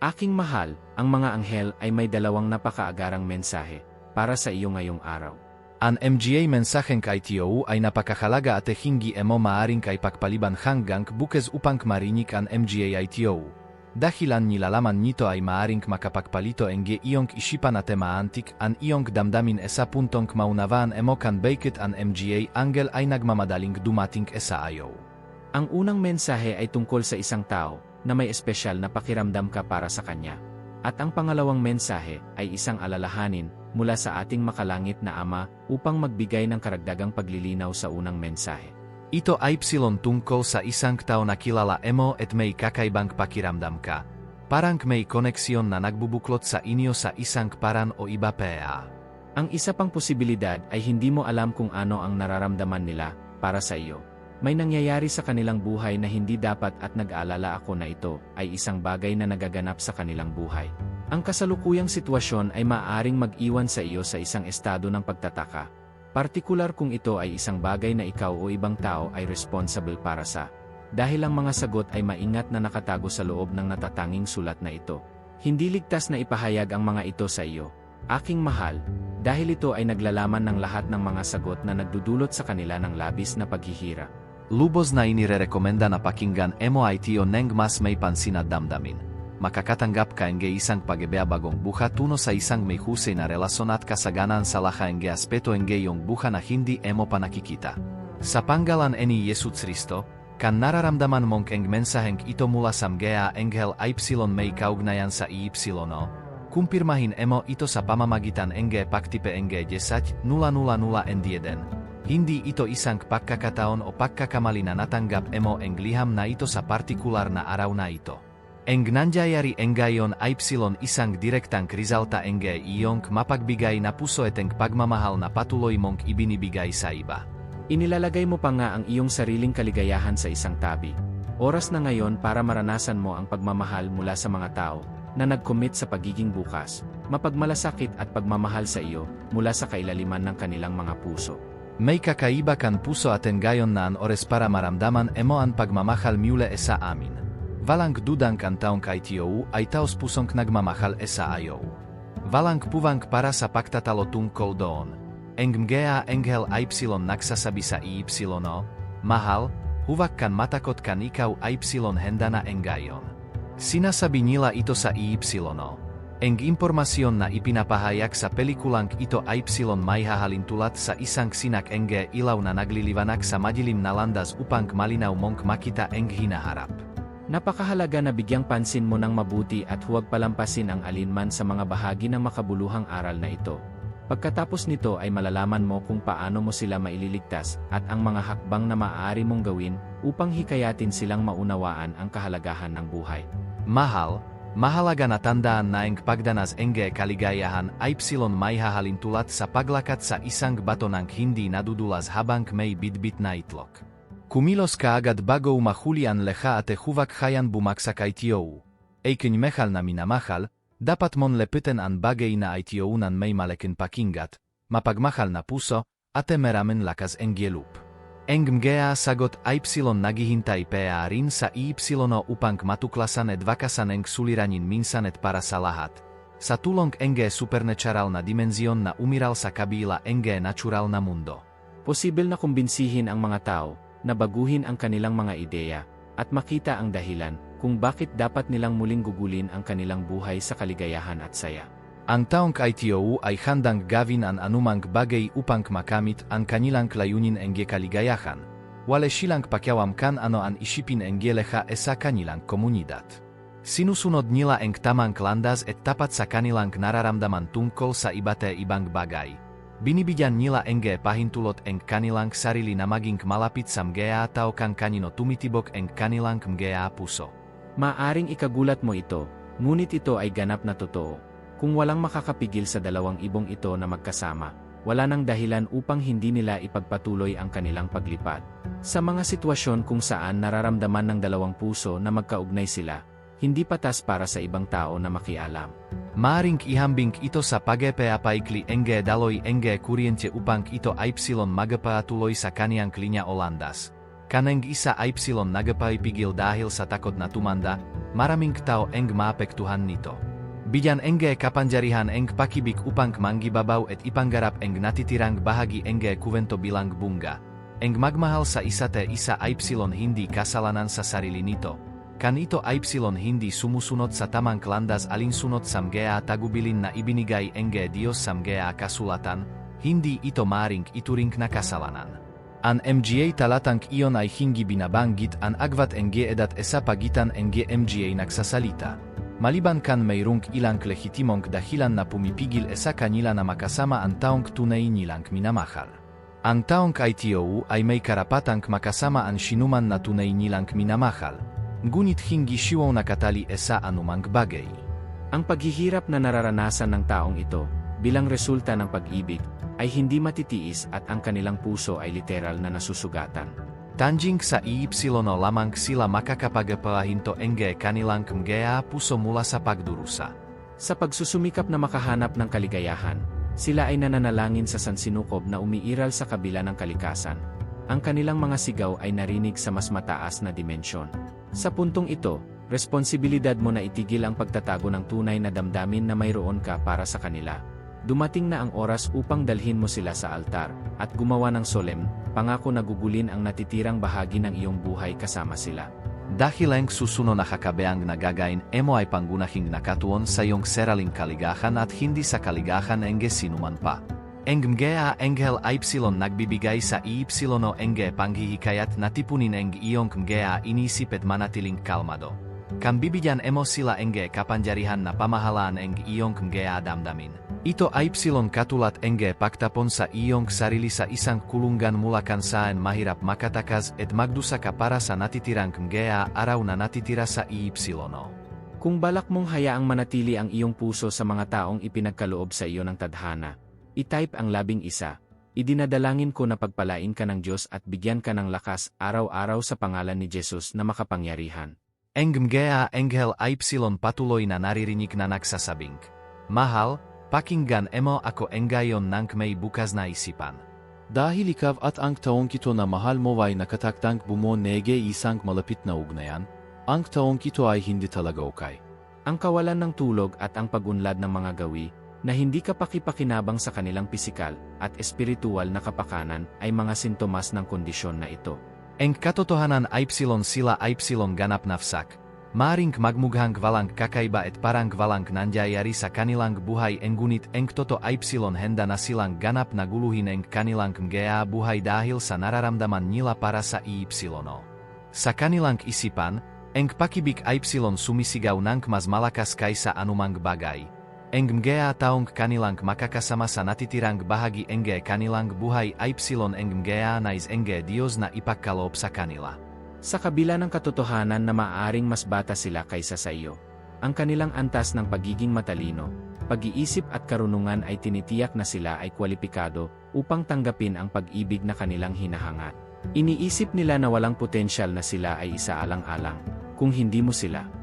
Aking mahal, ang mga anghel ay may dalawang napakaagarang mensahe para sa iyo ngayong araw. Ang MGA mensaheng kay TOU ay napakahalaga at hindi emo maaring kay pagpaliban hanggang bukes upang marinig ang MGA ay TOU. Dahilan nilalaman nito ay maaring makapagpalito ang iyong isipan at antik an iyong damdamin esa puntong maunawaan emo kan bakit ang MGA angel ay nagmamadaling dumating esa ayaw. Ang unang mensahe ay tungkol sa isang tao na may espesyal na pakiramdam ka para sa kanya. At ang pangalawang mensahe ay isang alalahanin mula sa ating makalangit na Ama upang magbigay ng karagdagang paglilinaw sa unang mensahe. Ito ay psilon tungkol sa isang tao na kilala emo at may kakaibang pakiramdam ka. Parang may koneksyon na nagbubuklot sa inyo sa isang paran o iba pa. Ang isa pang posibilidad ay hindi mo alam kung ano ang nararamdaman nila para sa iyo. May nangyayari sa kanilang buhay na hindi dapat at nag-aalala ako na ito ay isang bagay na nagaganap sa kanilang buhay. Ang kasalukuyang sitwasyon ay maaaring mag-iwan sa iyo sa isang estado ng pagtataka. Partikular kung ito ay isang bagay na ikaw o ibang tao ay responsible para sa. Dahil ang mga sagot ay maingat na nakatago sa loob ng natatanging sulat na ito. Hindi ligtas na ipahayag ang mga ito sa iyo. Aking mahal, dahil ito ay naglalaman ng lahat ng mga sagot na nagdudulot sa kanila ng labis na paghihira. Lubos na inirekomenda na pakinggan MOIT o neng mas may pansin at damdamin. Makakatanggap ka ng isang pagbebagong buha tuno sa isang may husay na relasyon at kasaganan sa laha ng aspeto ng yung buha na hindi emo pa nakikita. Sa panggalan ni Yesus Kristo, kan nararamdaman mong ang mensaheng ito mula sa mga engel y may kaugnayan sa y kumpirmahin emo ito sa pamamagitan ng paktipe ng 10 000 N1 hindi ito isang pagkakataon o pagkakamali na natanggap emo ang liham na ito sa partikular na araw na ito. Ang nangyayari engayon ay psilon isang direktang krizalta enge iyong mapagbigay na puso eteng pagmamahal na patuloy mong ibinibigay sa iba. Inilalagay mo pa nga ang iyong sariling kaligayahan sa isang tabi. Oras na ngayon para maranasan mo ang pagmamahal mula sa mga tao na nag-commit sa pagiging bukas, mapagmalasakit at pagmamahal sa iyo mula sa kailaliman ng kanilang mga puso. Meikä kaibakan puso aten gajonnaan ores paramaramdaman emoan pagmamahal miule esa amin. Valank dudankan taon kaitiou ai taos pusonk nagmamahal esa ajou. Valang puvang para sa paktatalo tunkou doon. Engmgea enghel y naksasabisa y mahal, matakot matakotkan ikau y hendana engajon. Sinasabinila itosa y Eng impormasyon na ipinapahayag sa pelikulang ito ay psilon may hahalintulat sa isang sinak enge ilaw na nagliliwanag sa madilim na landas upang malinaw mong makita eng hinaharap. Napakahalaga na bigyang pansin mo ng mabuti at huwag palampasin ang alinman sa mga bahagi ng makabuluhang aral na ito. Pagkatapos nito ay malalaman mo kung paano mo sila maililigtas at ang mga hakbang na maaari mong gawin upang hikayatin silang maunawaan ang kahalagahan ng buhay. Mahal, Mahalaga na tandaan na ang pagdanas enge kaligayahan ay psilon may hahalintulat sa paglakat sa isang bato ng hindi nadudulas habang may bitbit na itlok. Kumilos ka agad bago mahulian lecha ate huvak hayan bumaksa kay tiyow. Eikin mechal na minamahal, dapat mon lepiten an bagay na ay tiyounan may malekin pakingat, mapagmahal na puso, ate meramen lakas engielup. Eng mga sagot y naghihintay pa rin sa y upang matuklasan at vakasan suliranin minsanet para sa lahat. Sa tulong enge supernatural na dimensyon na umiral sa kabila enge natural na mundo. Posible na kumbinsihin ang mga tao na baguhin ang kanilang mga ideya at makita ang dahilan kung bakit dapat nilang muling gugulin ang kanilang buhay sa kaligayahan at saya. Ang taong ITOU ay handang gawin ang anumang bagay upang makamit ang kanilang layunin ang kaligayahan. Wale silang pakiawam kan ano ang isipin ang leha e sa kanilang komunidad. Sinusunod nila ang tamang landas et tapat sa kanilang nararamdaman tungkol sa ibate ibang bagay. Binibigyan nila ang pahintulot ang kanilang sarili na maging malapit sa mga tao kang kanino tumitibok ang kanilang mga puso. Maaring ikagulat mo ito, ngunit ito ay ganap na totoo. Kung walang makakapigil sa dalawang ibong ito na magkasama, wala nang dahilan upang hindi nila ipagpatuloy ang kanilang paglipad. Sa mga sitwasyon kung saan nararamdaman ng dalawang puso na magkaugnay sila, hindi patas para sa ibang tao na makialam. Maring ihambing ito sa pagepeapaikli enge daloy enge kuryente upang ito psilon magapatuloy sa kaniyang klinya Olandas. Kaneng isa y nagpaipigil dahil sa takot na tumanda, maraming tao eng maapektuhan nito. Bigyan enge kapanjarihan eng pakibik upang manggibabaw et ipanggarap eng natitirang bahagi enge kuwento bilang bunga. Eng magmahal sa isate isa y hindi kasalanan sa sarili nito. Kan ito y hindi sumusunod sa tamang landas alinsunod samgea tagubilin na ibinigay enge Dios samgea kasulatan, hindi ito maring ituring na kasalanan. An MGA talatang iyon ay hindi binabanggit an agvat NG edat esa pagitan NG MGA nagsasalita. Maliban kan mayroong ilang lehitimong dahilan na pumipigil esa kanila na makasama ang taong tunay nilang minamahal. Ang taong ITOU ay may karapatang makasama ang sinuman na tunay nilang minamahal. Ngunit hindi siwang nakatali esa anumang bagay. Ang paghihirap na nararanasan ng taong ito, bilang resulta ng pag-ibig, ay hindi matitiis at ang kanilang puso ay literal na nasusugatan. Tanjing sa iipsilono lamang sila makakapagpahinto enge kanilang kmgea puso mula sa pagdurusa. Sa pagsusumikap na makahanap ng kaligayahan, sila ay nananalangin sa sansinukob na umiiral sa kabila ng kalikasan. Ang kanilang mga sigaw ay narinig sa mas mataas na dimensyon. Sa puntong ito, responsibilidad mo na itigil ang pagtatago ng tunay na damdamin na mayroon ka para sa kanila. Dumating na ang oras upang dalhin mo sila sa altar, at gumawa ng solemn, pangako na gugulin ang natitirang bahagi ng iyong buhay kasama sila. Dahil ang susunod na kakabeang nagagain emo ay panggunahing nakatuon sa iyong seraling kaligahan at hindi sa kaligahan enge sinuman pa. Eng mgea enghel ypsilon nagbibigay sa ypsilono enge panghihikayat na tipunin eng iyong mgea inisip at manatiling kalmado. Kam bibigyan emo sila enge kapanjarihan na pamahalaan eng iyong mgea damdamin. Ito ypsilon katulat enge paktapon sa iyong sarili sa isang kulungan mula saan mahirap makatakas et magdusa ka para sa natitirang mgea araw na natitira sa ypsilono. Kung balak mong hayaang manatili ang iyong puso sa mga taong ipinagkaloob sa iyo ng tadhana, i-type ang labing isa. Idinadalangin ko na pagpalain ka ng Diyos at bigyan ka ng lakas araw-araw sa pangalan ni Jesus na makapangyarihan. Eng mgea enghel ypsilon patuloy na naririnig na nagsasabing. Mahal, pakinggan emo ako engayon ng may bukas na isipan. Dahil ikaw at ang taong kito na mahal mo ay nakataktang bumo nege isang malapit na ugnayan, ang taong kito ay hindi talaga okay. Ang kawalan ng tulog at ang pagunlad ng mga gawi, na hindi kapakipakinabang sa kanilang pisikal at espiritual na kapakanan ay mga sintomas ng kondisyon na ito. Eng katotohanan ypsilon sila ypsilon ganap nafsak. Maring magmughang valang kakaiba et parang valang nandiayari sa kanilang buhay engunit eng toto ypsilon henda na silang ganap na guluhin eng kanilang mgea buhay dahil sa nararamdaman nila para sa ypsilono. Sa kanilang isipan, eng pakibik ypsilon sumisigaw ng mas malakas kaysa anumang bagay. Eng mgea taong kanilang makakasama sa natitirang bahagi enge kanilang buhay ypsilon eng mgea nais enge Dios na ipagkaloob sa kanila. Sa kabila ng katotohanan na maaaring mas bata sila kaysa sa iyo, ang kanilang antas ng pagiging matalino, pag-iisip at karunungan ay tinitiyak na sila ay kwalipikado upang tanggapin ang pag-ibig na kanilang hinahangat. Iniisip nila na walang potensyal na sila ay isaalang-alang, kung hindi mo sila